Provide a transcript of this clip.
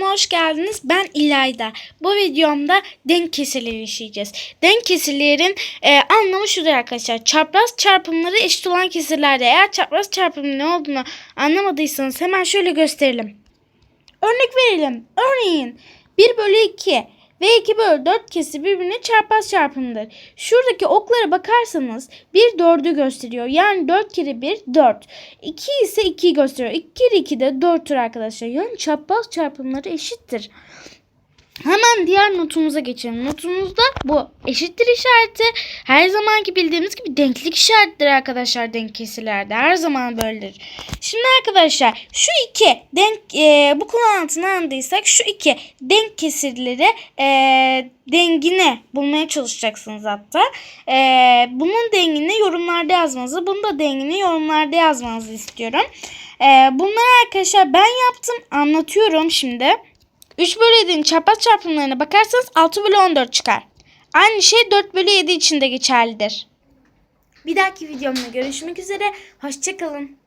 hoş geldiniz. Ben İlayda. Bu videomda denk kesirleri işleyeceğiz. Denk kesirlerin e, anlamı şudur arkadaşlar. Çapraz çarpımları eşit olan kesirlerde. Eğer çapraz çarpımın ne olduğunu anlamadıysanız hemen şöyle gösterelim. Örnek verelim. Örneğin 1 bölü 2 ve 2 bölü 4 kesir birbirine çarpaz çarpımıdır. Şuradaki oklara bakarsanız 1 4'ü gösteriyor. Yani 4 kere 1 4. 2 ise 2'yi gösteriyor. 2 kere 2 de 4'tür arkadaşlar. Yani çapraz çarpımları eşittir. Hemen diğer notumuza geçelim. Notumuzda bu eşittir işareti. Her zamanki bildiğimiz gibi denklik işaretleri arkadaşlar denk kesirlerde. Her zaman böyledir. Şimdi arkadaşlar şu iki denk e, bu konu altına andıysak şu iki denk kesirleri e, dengini bulmaya çalışacaksınız hatta. E, bunun dengini yorumlarda yazmanızı, bunun da dengini yorumlarda yazmanızı istiyorum. E, bunları arkadaşlar ben yaptım. Anlatıyorum şimdi. 3 bölü 7'nin çapraz çarpımlarına bakarsanız 6 bölü 14 çıkar. Aynı şey 4 bölü 7 için de geçerlidir. Bir dahaki videomda görüşmek üzere. Hoşçakalın.